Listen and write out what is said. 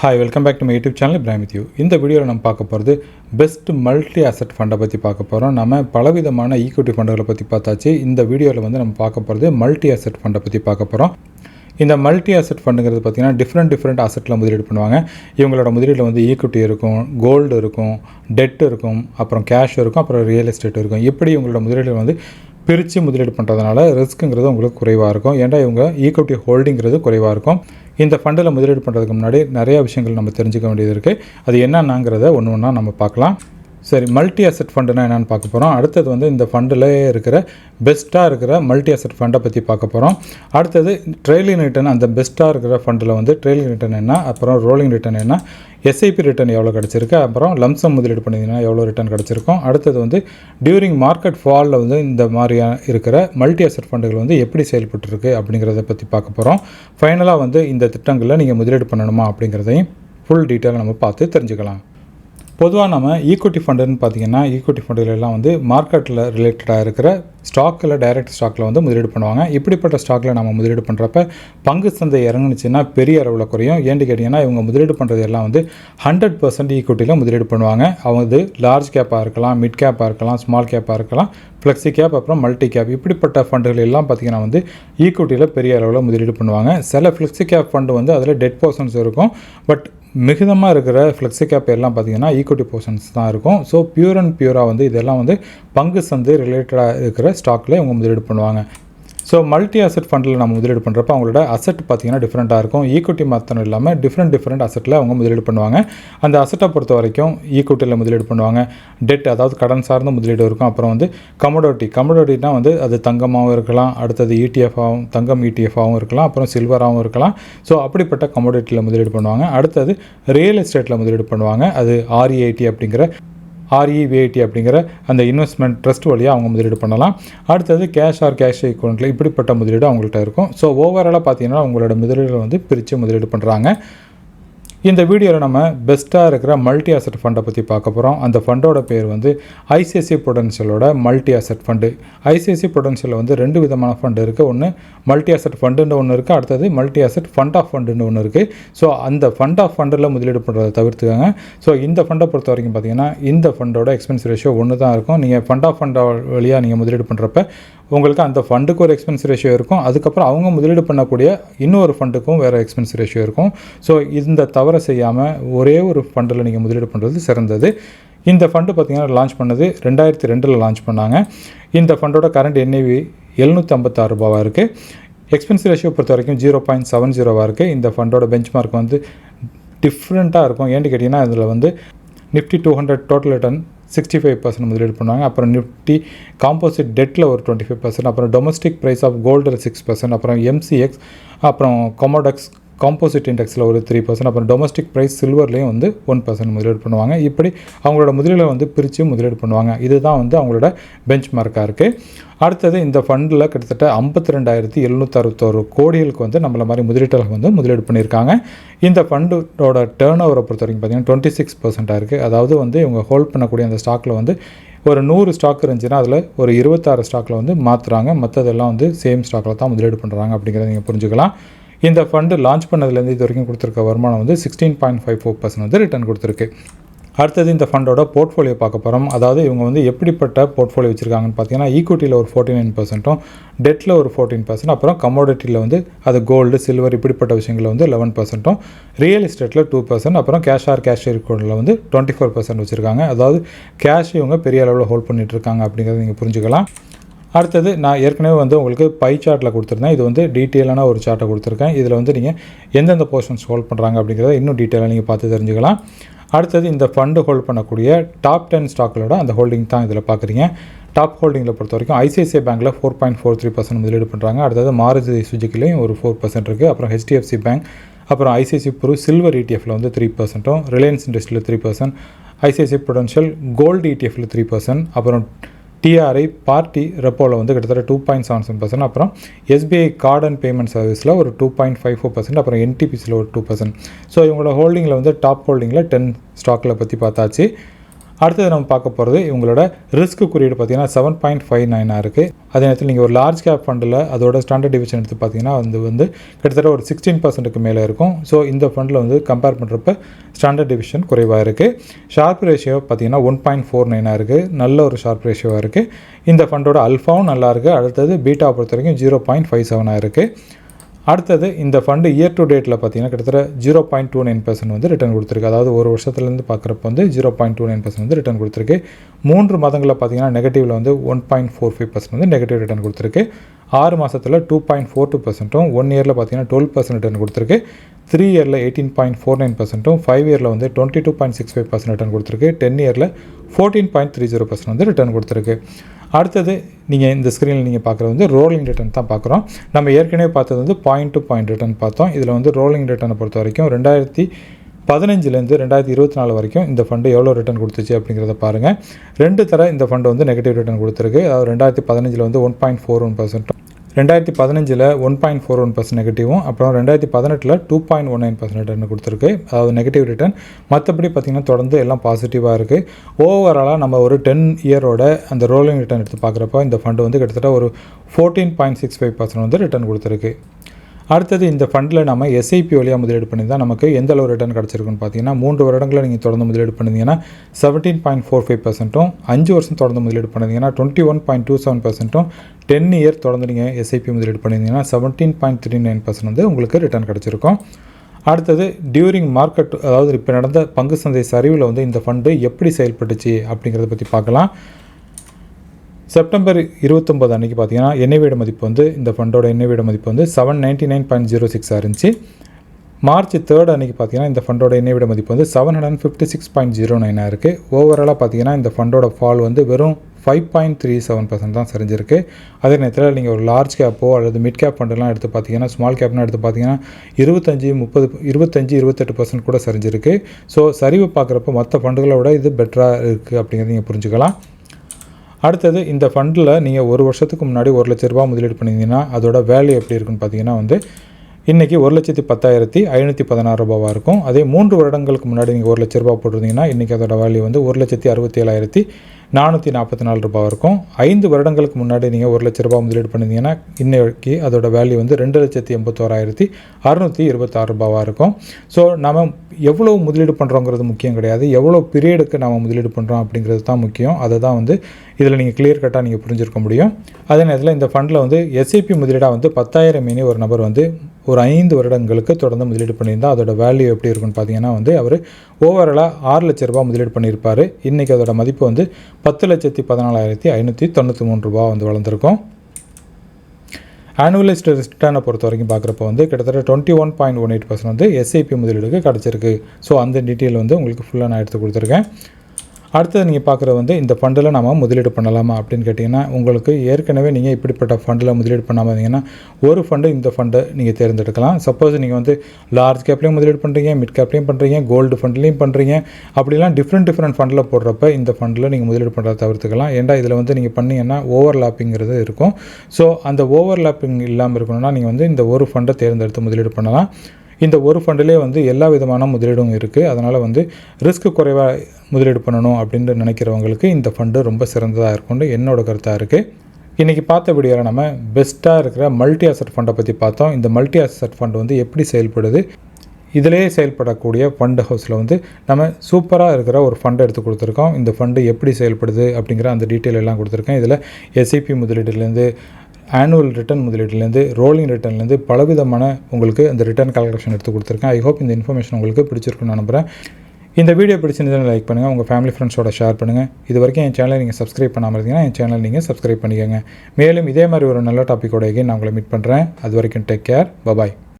Hi welcome back to my YouTube channel Ibrahim with you இந்த வீடியோவில் நம்ம பார்க்க போகிறது பெஸ்ட் மல்டி அசெட் ஃபண்டை பற்றி பார்க்க போகிறோம் நம்ம பலவிதமான ஈக்விட்டி ஃபண்டுகளை பற்றி பார்த்தாச்சு. இந்த வீடியோவில் வந்து நம்ம பார்க்க போகிறது மல்டி அசெட் ஃபண்டை பற்றி பார்க்க போகிறோம் இந்த மல்டி அசெட் ஃபண்டுங்கிறது பார்த்திங்கன்னா டிஃப்ரெண்ட் டிஃப்ரெண்ட் அசெட்டில் முதலீடு பண்ணுவாங்க. இவங்களோட முதலீடில் வந்து ஈக்விட்டி இருக்கும் கோல்டு இருக்கும் டெட் இருக்கும் அப்புறம் கேஷ் இருக்கும் அப்புறம் ரியல் எஸ்டேட் இருக்கும். இப்படி இவங்களோட முதலீடு வந்து பிரித்து முதலீடு பண்ணுறதுனால ரிஸ்க்குங்கிறது உங்களுக்கு குறைவாக இருக்கும். ஏன்டா இவங்க ஈக்விட்டி ஹோல்டிங்கிறது குறைவாக இருக்கும். இந்த ஃபண்டில் முதலீடு பண்ணுறதுக்கு முன்னாடி நிறைய விஷயங்கள் நம்ம தெரிஞ்சுக்க வேண்டியது இருக்குது அது என்னென்னாங்கிறத ஒன்று ஒன்றா நம்ம பார்க்கலாம். சரி மல்டி அசெட் ஃபண்டுனா என்னென்னு பார்க்க போகிறோம் அடுத்தது வந்து இந்த ஃபண்டில் இருக்கிற பெஸ்ட்டாக இருக்கிற மல்டி அசெட் ஃபண்டை பற்றி பார்க்க போகிறோம் அடுத்தது ட்ரெயிலிங் ரிட்டர்ன் அந்த பெஸ்ட்டாக இருக்கிற ஃபண்டில் வந்து ட்ரெயிலிங் ரிட்டர்ன் என்ன அப்புறம் ரோலிங் ரிட்டர்ன் என்ன எஸ்ஐபி ரிட்டர்ன் எவ்வளோ கிடச்சிருக்கு அப்புறம் லம்சம் முதலீடு பண்ணிங்கன்னா எவ்வளோ ரிட்டர்ன் கிடச்சிருக்கும். அடுத்தது வந்து டியூரிங் மார்க்கெட் ஃபாலில் வந்து இந்த மாதிரியான இருக்கிற மல்டி அசெட் ஃபண்டுகள் வந்து எப்படி செயல்பட்டுருக்கு அப்படிங்கிறத பற்றி பார்க்க போகிறோம் ஃபைனலாக வந்து இந்த திட்டங்களில் நீங்கள் முதலீடு பண்ணணுமா அப்படிங்கிறதையும் ஃபுல் டீட்டெயில் நம்ம பார்த்து தெரிஞ்சுக்கலாம். பொதுவாக நம்ம ஈக்விட்டி ஃபண்டுன்னு பார்த்தீங்கன்னா ஈக்விட்டி ஃபண்டுகளெல்லாம் வந்து மார்க்கெட்டில் ரிலேட்டடாக இருக்கிற ஸ்டாக்கில் டைரக்ட் ஸ்டாக்கில் வந்து முதலீடு பண்ணுவாங்க. இப்படிப்பட்ட ஸ்டாக்கில் நம்ம முதலீடு பண்ணுறப்ப பங்கு சந்தை இறங்குனுச்சுன்னா பெரிய அளவில் குறையும். ஏன்னு கேட்டிங்கன்னா இவங்க முதலீடு பண்ணுறது எல்லாம் வந்து ஹண்ட்ரட் பர்சன்ட் ஈக்குவிட்டியில் முதலீடு பண்ணுவாங்க. அவங்க வந்து லார்ஜ் கேப்பாக இருக்கலாம் மிட் கேப்பாக இருக்கலாம் ஸ்மால் கேப்பாக இருக்கலாம் ஃப்ளெக்ஸி கேப் அப்புறம் மல்டி கேப் இப்படிப்பட்ட ஃபண்டுகள் எல்லாம் பார்த்திங்கன்னா வந்து ஈக்குவிட்டியில் பெரிய அளவில் முதலீடு பண்ணுவாங்க. சில ஃப்ளெக்ஸி கேப் ஃபண்டு வந்து அதில் டெட் பர்சன்ஸ் இருக்கும். பட் மிகுதமாக இருக்கிற ஃப்ளெக்ஸி கேப் எல்லாம் பார்த்தீங்கன்னா ஈக்குவிட்டி போர்ஷன்ஸ் தான் இருக்கும். ஸோ பியூர் அண்ட் பியூராக வந்து இதெல்லாம் வந்து பங்கு சந்தை ரிலேட்டடாக இருக்கிற ஸ்டாக்கில் இவங்க முதலீடு பண்ணுவாங்க. ஸோ மல்டி அசெட் ஃபண்டில் நம்ம முதலீடு பண்ணுறப்ப அவங்களோட அசெட் பார்த்தீங்கன்னா டிஃப்ரெண்ட்டாக இருக்கும். ஈக்விட்டி மாத்திரம் இல்லாமல் டிஃப்ரெண்ட் டிஃப்ரெண்ட் அசெட்டில் அவங்க முதலீடு பண்ணுவாங்க. அந்த அசெட்டை பொறுத்த வரைக்கும் ஈக்குவிட்டியில் முதலீடு பண்ணுவாங்க. டெட் அதாவது கடன் சார்ந்த முதலீடு இருக்கும். அப்புறம் வந்து கமோடோட்டி கமோடோட்டினா வந்து அது தங்கமாகவும் இருக்கலாம். அடுத்தது இடிஎஃப் தங்கம் இடிஎஃபாகவும் இருக்கலாம். அப்புறம் சில்வராகவும் இருக்கலாம். ஸோ அப்படிப்பட்ட கமோடிட்டியில் முதலீடு பண்ணுவாங்க. அடுத்தது ரியல் எஸ்டேட்டில் முதலீடு பண்ணுவாங்க. அது ஆர்இஐடி அப்படிங்கிற ஆர்இவிஐடி அப்படிங்கிற அந்த இன்வெஸ்ட்மெண்ட் ட்ரஸ்ட் வழியாக அவங்க முதலீடு பண்ணலாம். அடுத்தது கேஷ் ஆர் கேஷ் அக்கௌண்ட்டில் இப்படிப்பட்ட முதலீடு அவங்கள்ட்ட இருக்கும். ஸோ ஓவராலாக பார்த்தீங்கன்னா உங்களோட முதலீடுகளை வந்து பிரித்து முதலீடு பண்ணுறாங்க இந்த வீடியோவில் நம்ம பெஸ்ட்டாக இருக்கிற மல்டி அசெட் ஃபண்டை பற்றி பார்க்க போகிறோம் அந்த ஃபண்டோட பேர் வந்து ஐசிஐசி பொடென்ஷியலோட மல்டி அசட் ஃபண்டு ஐசிஐசி பொடென்ஷியலில் வந்து ரெண்டு விதமான ஃபண்டு இருக்குது ஒன்று மல்டி அசெட் ஃபண்டுன்னு ஒன்று இருக்குது அடுத்தது மல்டி அசெட் ஃபண்ட் ஆஃப் ஃபண்டுன்னு ஒன்று இருக்குது ஸோ அந்த ஃபண்ட் ஆஃப் ஃபண்டில் முதலீடு பண்ணுறதை தவிர்த்துக்காங்க. ஸோ இந்த ஃபண்டை பொறுத்த வரைக்கும் பார்த்தீங்கன்னா இந்த ஃபண்டோட எக்ஸ்பென்ஸ் ரேஷியோ ஒன்று தான் இருக்கும். நீங்கள் ஃபண்ட் ஆஃப் ஃபண்ட் வழியாக நீங்கள் முதலீடு பண்ணுறப்ப உங்களுக்கு அந்த ஃபண்டுக்கு ஒரு எக்ஸ்பென்ஸ் ரேஷியோ இருக்கும். அதுக்கப்புறம் அவங்க முதலீடு பண்ணக்கூடிய இன்னொரு ஃபண்டுக்கும் வேறு எக்ஸ்பென்ஸ் ரேஷியோ இருக்கும். ஸோ இந்த தவறை செய்யாமல் ஒரே ஒரு ஃபண்டில் நீங்கள் முதலீடு பண்ணுறது சிறந்தது. இந்த ஃபண்டு பார்த்திங்கன்னா லான்ச் பண்ணது ரெண்டாயிரத்தி ரெண்டில் லான்ச் பண்ணாங்க. இந்த ஃபண்டோட கரண்ட் என்ஐவி எழுநூற்றி ஐம்பத்தாறு ரூபாவாக இருக்குது எக்ஸ்பென்ஸ் ரேஷியோ பொறுத்த வரைக்கும் ஜீரோ பாயிண்ட் செவன் ஜீரோவாக இருக்குது இந்த ஃபண்டோட பெஞ்ச் மார்க் வந்து டிஃப்ரெண்ட்டாக இருக்கும். ஏன்னு கேட்டிங்கன்னா இதில் வந்து Nifty two hundred total return sixty five percent முதலீடு பண்ணுவாங்க. அப்புறம் நிஃப்டி காம்போசிட் டெட்டில் ஒரு டுவெண்ட்டி ஃபைவ் பர்சன்ட் அப்புறம் டொமஸ்டிக் ப்ரைஸ் ஆஃப் கோல்டில் சிக்ஸ் பர்சன்ட் அப்புறம் எம்சிஎக்ஸ் அப்புறம் கொமோடெக்ஸ் காம்போசிட் இண்டெக்ஸில் ஒரு த்ரீ பர்சன்ட் அப்புறம் டொமஸ்டிக் ப்ரைஸ் சில்வர்லேயும் வந்து ஒன் பர்சன்ட் முதலீடு பண்ணுவாங்க. இப்படி அவங்களோட முதலீடை வந்து பிரித்து முதலீடு பண்ணுவாங்க. இதுதான் வந்து அவங்களோட பெஞ்ச் மார்க்காக இருக்குது அடுத்தது இந்த ஃபண்டில் கிட்டத்தட்ட ஐம்பத்தி ரெண்டாயிரத்தி எழுநூற்றி அறுபத்தோரு கோடிகளுக்கு வந்து நம்மள மாதிரி முதலீட்டாளர்கள் வந்து முதலீடு பண்ணியிருக்காங்க. இந்த ஃபண்டோட டேர்ன் ஓவரை பொறுத்த வரைக்கும் பார்த்தீங்கன்னா டுவெண்ட்டி சிக்ஸ் பர்சென்ட்டாக இருக்குது அதாவது வந்து இவங்க ஹோல்ட் பண்ணக்கூடிய அந்த ஸ்டாக்கில் வந்து ஒரு நூறு ஸ்டாக் இருந்துச்சுன்னா அதில் ஒரு இருபத்தாறு ஸ்டாக்கில் வந்து மாற்றுறாங்க மற்றதெல்லாம் வந்து சேம் ஸ்டாக்கில் தான் முதலீடு பண்ணுறாங்க அப்படிங்கிறத நீங்கள் புரிஞ்சுக்கலாம். இந்த ஃபண்டு லான்ச் பண்ணதுலேருந்து இது வரைக்கும் கொடுத்துருக்க வருமானம் வந்து sixteen point five four percent வந்து ரிட்டர்ன் கொடுத்துருக்கு. அடுத்தது இந்த ஃபண்டோட போர்ட்ஃபோலியோ பார்க்க போகிறோம் அதாவது இவங்க வந்து எப்படிப்பட்ட போர்ட்ஃபோலியோ வச்சுருக்காங்கன்னு பார்த்தீங்கன்னா ஈக்குவிட்டியில் ஒரு ஃபோர்ட்டி நைன் பர்சன்ட்டும் டெட்டில் ஒரு ஃபோர்டீன் பர்சன்ட் அப்புறம் கமோடிட்டியில் வந்து அது கோல்டு சில்வர் இப்படிப்பட்ட விஷயங்களில் வந்து லெவன் பர்சன்ட்டும் ரியல் எஸ்டேட்டில் டூ பர்சன்ட் அப்புறம் கேஷ் ஆர் கேஷ் இருக்கோடில் வந்து டுவெண்ட்டி ஃபோர் பர்சன்ட் வச்சுருக்காங்க. அதாவது கேஷ் இவங்க பெரிய அளவில் ஹோல்ட் பண்ணிகிட்ருக்காங்க இருக்காங்க அப்படிங்கிறத நீங்கள் புரிஞ்சுக்கலாம். அடுத்தது நான் ஏற்கனவே வந்து உங்களுக்கு பை சார்ட்டில் கொடுத்துருந்தேன். இது வந்து டீட்டெயிலான ஒரு சார்ட்டை கொடுத்துருக்கேன். இதில் வந்து நீங்கள் எந்தெந்த போர்ஷன்ஸ் ஹோல்ட் பண்ணுறாங்க அப்படிங்கிறத இன்னும் டீட்டெயிலாக நீங்கள் பார்த்து தெரிஞ்சுக்கலாம். அடுத்தது இந்த ஃபண்டு ஹோல்ட் பண்ணக்கூடிய டாப் டென் ஸ்டாக்களோட அந்த ஹோல்டிங் தான் இதில் பார்க்குறீங்க டாப் ஹோல்டிங்கில் பொறுத்த வரைக்கும் ஐசிஐசிஐ பேங்க்கில் four point four three percent முதலீடு பண்ணுறாங்க அடுத்தது மாருதி சுஜுக்கிலையும் ஒரு ஃபோர் பர்சன்ட் இருக்குது அப்புறம் ஹெச்டிஎஃப்சி பேங்க் அப்புறம் ஐசிஐசி ப்ரூ சில்வர் இடிஎஃப்ல வந்து த்ரீ பர்சன்ட்டும் ரிலையன்ஸ் இண்டஸ்ட்ரியில் three percent ICICI Prudential gold இடிஎஃப்ல three percent அப்புறம் டிஆர்ஐ பார்ட்டி ரெப்போவில் வந்து கிட்டத்தட்ட two point seven seven percent அப்புறம் எஸ்பிஐ கார்டு அண்ட் பேமெண்ட் சர்வீஸில் ஒரு two point five four percent அப்புறம் என்டிபிசியில் ஒரு டூ பர்சன்ட் ஸோ இவங்களோட ஹோல்டிங்கில் வந்து டாப் ஹோல்டிங்கில் டென் ஸ்டாக்கில் பற்றி பார்த்தாச்சு. அடுத்தது நம்ம பார்க்க போகிறது இவங்களோட ரிஸ்க் குறியீடு பார்த்தீங்கன்னா செவன் பாயிண்ட் ஃபைவ் நைனாக இருக்குது அதே நேரத்தில் நீங்கள் ஒரு லார்ஜ் கேப் ஃபண்டில் அதோட ஸ்டாண்டர்ட் டிவிஷன் எடுத்து பார்த்தீங்கன்னா வந்து வந்து கிட்டத்தட்ட ஒரு சிக்ஸ்டீன் பர்சன்ட்டுக்கு மேலே இருக்கும். ஸோ இந்த ஃபண்டில் வந்து கம்பேர் பண்ணுறப்ப ஸ்டாண்டர்ட் டிவிஷன் குறைவாக இருக்குது ஷார்ப் ரேஷியோ பார்த்தீங்கன்னா ஒன் பாயிண்ட் ஃபோர் நைனாக இருக்குது நல்ல ஒரு ஷார்ப் ரேஷியோவாக இருக்குது இந்த ஃபண்டோட அல்ஃபாவும் நல்லா இருக்குது அடுத்தது பீட்டா பொறுத்த வரைக்கும் ஜீரோ பாயிண்ட் ஃபைவ் செவனாக இருக்குது அடுத்தது இந்த ஃபண்டு இயர் டு டேட்டில் பார்த்தீங்கன்னா கிட்டத்தட்ட zero point two nine percent வந்து ரிட்டர்ன் கொடுத்துருக்கு. அதாவது ஒரு வருஷத்துலேருந்து பார்க்குறப்ப வந்து zero point two nine percent வந்து ரிட்டர்ன் கொடுத்துருக்கு. மூன்று மாதங்களில் பார்த்தீங்கன்னா நெகட்டிவில் வந்து one point four five percent வந்து நெகட்டிவ் ரிட்டர்ன் கொடுத்துருக்கு. ஆறு மாதத்தில் டூ பாயிண்ட் ஃபோர் டூ பர்சன்ட்டும் ஒன் இயரில் பார்த்தீங்கன்னா டுவெல் பர்சன்ட் ரிட்டர்ன் கொடுத்துருக்கு. த்ரீ இயரில் எயிட்டீன் பாயிண்ட் ஃபோர் நைன் பர்சன்ட்டும் ஃபைவ் இயரில் வந்து twenty two point six five percent return கொடுத்துருக்கு. டென் இயரில் fourteen point three zero percent வந்து ரிட்டர்ன் கொடுத்துருக்கு. அடுத்தது நீங்கள் இந்த ஸ்க்ரீனில் நீங்கள் பார்க்குறது வந்து ரோலிங் ரிட்டர்ன் தான் பார்க்குறோம். நம்ம ஏற்கனவே பார்த்தது வந்து பாயிண்ட் டு பாயிண்ட் ரிட்டர்ன் பார்த்தோம். இதில் வந்து ரோலிங் ரிட்டர்னை பொறுத்த வரைக்கும் ரெண்டாயிரத்தி பதினஞ்சுலேருந்து ரெண்டாயிரத்தி இருபத்தி நாலு வரைக்கும் இந்த ஃபண்டு எவ்வளோ ரிட்டர்ன் கொடுத்துச்சு அப்படிங்கிறத பாருங்கள் ரெண்டு தர இந்த ஃபண்டு வந்து நெகட்டிவ் ரிட்டர்ன் கொடுத்துருக்கு. அதாவது ரெண்டாயிரத்தி பதினஞ்சில் வந்து ஒன் பாயிண்ட் ஃபோர் ஒன் பர்சன்ட்டும் ரெண்டாயிரத்தி பதினஞ்சில் one point four one percent நெகட்டிவும் அப்புறம் ரெண்டாயிரத்தி பதினெட்டில் two point one nine percent return கொடுத்துருக்கு. அதாவது நெகட்டிவ் ரிட்டர்ன் மற்றபடி பார்த்திங்கன்னா தொடர்ந்து எல்லாம் பாசிட்டிவாக இருக்குது ஓவராலாக நம்ம ஒரு டென் இயரோட அந்த ரோலிங் ரிட்டர்ன் எடுத்து பார்க்குறப்ப இந்த ஃபண்டு வந்து கிட்டத்தட்ட ஒரு fourteen point six five percent வந்து ரிட்டர்ன் கொடுத்துருக்கு. அடுத்தது இந்த ஃபண்டில் நம்ம எஸ்ஐபி வழியாக முதலீடு பண்ணியிருந்தால் நமக்கு எந்த அளவு ரிட்டர்ன் கிடச்சிருக்குன்னு பார்த்தீங்கன்னா மூன்று வருடங்களில் நீங்கள் தொடர்ந்து முதலீடு பண்ணிங்கன்னா செவன்டீன் பாயிண்ட் ஃபோர் ஃபைவ் பர்சன்ட்டும் அஞ்சு வருஷம் தொடர்ந்து முதலீடு பண்ணிங்கன்னா twenty one point two seven பர்சன்ட்டும் ten year தொடர்ந்து நீங்கள் எஸ்ஐபி முதலீடு பண்ணியிருந்தீங்கன்னா seventeen point three nine percent வந்து உங்களுக்கு ரிட்டர்ன் கிடச்சிருக்கும். அடுத்தது டியூரிங் மார்க்கெட் அதாவது இப்போ நடந்த பங்கு சந்தை சரிவில் வந்து இந்த ஃபண்டு எப்படி செயல்பட்டுச்சு அப்படிங்கிறத பற்றி பார்க்கலாம். செப்டம்பர் இருபத்தொம்பது அன்றைக்கி பார்த்தீங்கன்னா எண்ணெய் மதிப்பு வந்து இந்த ஃபண்டோட எண்ணெய் மதிப்பு வந்து seven ninety nine point zero சிக்ஸாக இருந்துச்சு. மார்ச் தேர்ட் அன்றைக்கி பார்த்தீங்கன்னா இந்த ஃபண்டோட எண்ணெய் மதிப்பு வந்து seven hundred fifty six point zero நைனாக இருக்குது ஓவராலாக பார்த்தீங்கன்னா இந்த ஃபண்டோட ஃபால் வந்து வெறும் five point three seven percent தான் சரிஞ்சிருக்கு. அதே நேரத்தில் நீங்கள் ஒரு லார்ஜ் கேப்போ அல்லது மிட் கேப் ஃபண்டெல்லாம் எடுத்து பார்த்தீங்கன்னா ஸ்மால் கேப்லாம் எடுத்து பார்த்தீங்கன்னா இருபத்தஞ்சி முப்பது இருபத்தஞ்சி இருபத்தெட்டு பர்சன்ட் கூட சரிஞ்சிருக்கு. ஸோ சரிவு பார்க்குறப்ப மற்ற ஃபண்டுகளை விட இது பெட்டராக இருக்குது அப்படிங்கிறத நீங்கள் புரிஞ்சுக்கலாம். அடுத்தது இந்த ஃபண்டில் நீங்கள் ஒரு வருஷத்துக்கு முன்னாடி ஒரு லட்ச ரூபா முதலீடு பண்ணியிருந்தீங்கன்னா அதோட வேல்யூ எப்படி இருக்குன்னு பார்த்தீங்கன்னா வந்து இன்றைக்கி ஒரு லட்சத்தி பத்தாயிரத்தி ஐநூற்றி பதினாறு ரூபாவாக இருக்கும். அதே மூன்று வருடங்களுக்கு முன்னாடி நீங்கள் ஒரு லட்ச ரூபா போட்டிருந்தீங்கன்னா இன்றைக்கி அதோட வேல்யூ வந்து ஒரு லட்சத்தி அறுபத்தி ஏழாயிரத்தி நானூற்றி நாற்பத்தி நாலு ரூபாய் இருக்கும். ஐந்து வருடங்களுக்கு முன்னாடி நீங்கள் ஒரு லட்ச ரூபா முதலீடு பண்ணியிருந்தீங்கன்னா இன்னைக்கு அதோட வேல்யூ வந்து ரெண்டு லட்சத்தி எண்பத்தோராயிரத்தி அறுநூற்றி இருபத்தாறு ரூபாவாக இருக்கும். ஸோ நம்ம எவ்வளோ முதலீடு பண்ணுறோங்கிறது முக்கியம் கிடையாது. எவ்வளோ பீரியடுக்கு நம்ம முதலீடு பண்ணுறோம் அப்படிங்கிறது தான் முக்கியம். அதை தான் வந்து இதில் நீங்கள் கிளியர் கட்டாக நீங்கள் புரிஞ்சிருக்க முடியும். அதே நேரத்தில் இந்த ஃபண்டில் வந்து எஸ்ஐபி முதலீடாக வந்து பத்தாயிரம் மினி ஒரு நபர் வந்து ஒரு ஐந்து வருடங்களுக்கு தொடர்ந்து முதலீடு பண்ணியிருந்தால் அதோட வேல்யூ எப்படி இருக்குன்னு பார்த்தீங்கன்னா வந்து அவர் ஓவராலாக ஆறு லட்ச ரூபா முதலீடு பண்ணியிருப்பார். இன்றைக்கி அதோட மதிப்பு வந்து பத்து லட்சத்தி பதினாலாயிரத்தி ஐநூற்றி தொண்ணூற்றி மூணு ரூபா வந்து வளர்ந்துருக்கும். ஆனுவலைஸ்டு ரிட்டர்னை பொறுத்த வரைக்கும் பார்க்குறப்ப வந்து கிட்டத்தட்ட twenty one point one eight percent வந்து எஸ்ஐபி முதலீடுக்கு கிடச்சிருக்கு. ஸோ அந்த டீட்டெயில் வந்து உங்களுக்கு ஃபுல்லாக நான் எடுத்து கொடுத்துருக்கேன். அடுத்தது நீங்கள் பார்க்குறது வந்து இந்த ஃபண்டில் நம்ம முதலீடு பண்ணலாமா அப்படின்னு கேட்டிங்கன்னா உங்களுக்கு ஏற்கனவே நீங்கள் இப்படிப்பட்ட ஃபண்டில் முதலீடு பண்ணாமல் இருந்தீங்கன்னா ஒரு ஃபண்டு இந்த ஃபண்டை நீங்கள் தேர்ந்தெடுக்கலாம். சப்போஸ் நீங்கள் வந்து லார்ஜ் கேப்லேயும் முதலீடு பண்ணுறீங்க மிட் கேப்லேயும் பண்ணுறீங்க கோல்டு ஃபண்ட்லேயும் பண்ணுறீங்க அப்படிலாம் டிஃப்ரெண்ட் டிஃப்ரெண்ட் ஃபண்டில் போடுறப்ப இந்த ஃபண்டில் நீங்கள் முதலீடு பண்ணுறத தவிர்த்துக்கலாம். ஏன்டா இதில் வந்து நீங்கள் பண்ணீங்கன்னா ஓவர்லாப்பிங்கிறது இருக்கும். ஸோ அந்த ஓவர்லாப்பிங் இல்லாமல் இருக்கணும்னா நீங்கள் வந்து இந்த ஒரு ஃபண்டை தேர்ந்தெடுத்து முதலீடு பண்ணலாம். இந்த ஒரு ஃபண்டிலே வந்து எல்லா விதமான முதலீடும் இருக்குது அதனால் வந்து ரிஸ்க் குறைவாக முதலீடு பண்ணணும் அப்படின்னு நினைக்கிறவங்களுக்கு இந்த ஃபண்டு ரொம்ப சிறந்ததாக இருக்கும்னு என்னோட கருத்தாக இருக்குது இன்றைக்கி பார்த்த வீடியோவில் நம்ம பெஸ்ட்டாக இருக்கிற மல்டி அசட் ஃபண்டை பற்றி பார்த்தோம். இந்த மல்டி அசட் ஃபண்ட் வந்து எப்படி செயல்படுது? இதிலே செயல்படக்கூடிய ஃபண்டு ஹவுஸில் வந்து நம்ம சூப்பராக இருக்கிற ஒரு ஃபண்டை எடுத்து கொடுத்துருக்கோம். இந்த ஃபண்டு எப்படி செயல்படுது அப்படிங்கிற அந்த டீட்டெயில் எல்லாம் கொடுத்துருக்கேன். இதில் எஸ்ஐபி முதலீடுலேருந்து ஆனுவல் ரிட்டர்ன் முதலீட்டிலேருந்து ரோலிங் ரிட்டர்ன்லேருந்து பலவிதமான உங்களுக்கு அந்த ரிட்டர்ன் கால்குலேஷன் எடுத்து கொடுத்துருக்கேன். ஐ ஹோப் இந்த இன்ஃபர்மேஷன் உங்களுக்கு பிடிச்சிருக்குன்னு நம்புகிறேன் இந்த வீடியோ பிடிச்சிருந்ததுன்னு லைக் பண்ணுங்கள் உங்கள் ஃபேமிலி ஃப்ரெண்ட்ஸோட ஷேர் பண்ணுங்கள் இது வரைக்கும் என் சேனலை நீங்கள் சப்ஸ்கிரைப் பண்ணாமல் இருந்தீங்கன்னா என் சேனல் நீங்கள் சப்ஸ்கிரைப் பண்ணிக்கோங்க. மேலும் இதே மாதிரி ஒரு நல்ல டாப்பிக்கோட எகைன் நான் உங்களை மீட் பண்ணுறேன் அது வரைக்கும் டேக் கேர் பபாய்